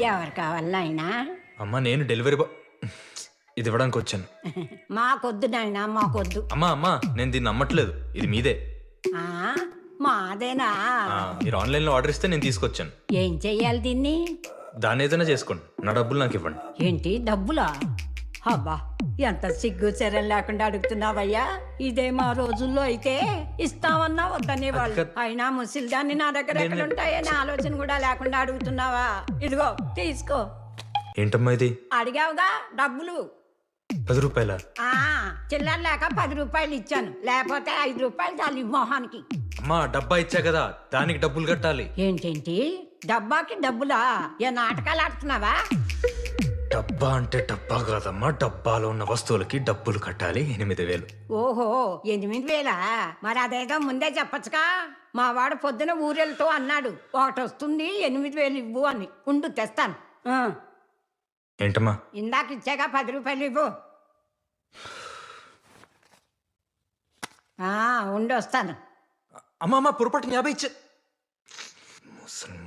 ఎవరు కావాలి నాయనా అమ్మా నేను డెలివరీ బా ఇది ఇవ్వడానికి వచ్చాను. మాకొద్దు నాయనా మాకొద్దు. అమ్మా అమ్మా నేను దీన్ని నమ్మట్లేదు. ఇది మీదే. ఆ, మాదేనా? ఆ, మీరు ఆన్లైన్లో ఆర్డర్ ఇస్తే నేను తీసుకొచ్చాను. ఏం చెయ్యాలి దీన్ని? దాన్ని ఏదైనా చేసుకోండి. నా డబ్బులు నాకు ఇవ్వండి. ఏంటి డబ్బులా? అబ్బా ఎంత సిగ్గు చర్యలు లేకుండా అడుగుతున్నావయ్యా? ఇదే మా రోజుల్లో అయితే ఇస్తామన్నా వద్దనే వాళ్ళు. అయినా ముసిల్దాన్ని నా దగ్గర ఎక్కడ ఉంటాయని ఆలోచన కూడా లేకుండా అడుగుతున్నావా? ఇదిగో తీసుకో. ఏంటమ్మా ఇది? అడిగావుగా డబ్బులు. పది రూపాయల? ఆ చిల్లర లేక పది రూపాయలు ఇచ్చాను. లేకపోతే ఐదు రూపాయలు చాలు ఈ మొహానికి. అమ్మా డబ్బా ఇచ్చా కదా దానికి డబ్బులు కట్టాలి. ఏంటేంటి? డబ్బాకి డబ్బులా? ఏ నాటకాలు ఆడుతున్నావా? డబ్బా అంటే డబ్బా కాదమ్మా. డబ్బాలో ఉన్న వస్తువులకి డబ్బులు కట్టాలి ఎనిమిది వేలు. ఓహో ఎనిమిది వేలా? మరి అదేదో ముందే చెప్పచ్చుగా. మా వాడు పొద్దున ఊరెళ్తూ అన్నాడు ఒకటి వస్తుంది ఎనిమిది వేలు ఇవ్వు అని. ఉండు తెస్తాను. ఆ, ఏంటమ్మా? ఇందాక ఇచ్చాగా పది రూపాయలు ఇవ్వు. ఆ, ఉండి వస్తాను. అమ్మా అమ్మా పొరపాటున యాభై ఇచ్చే. ముసలి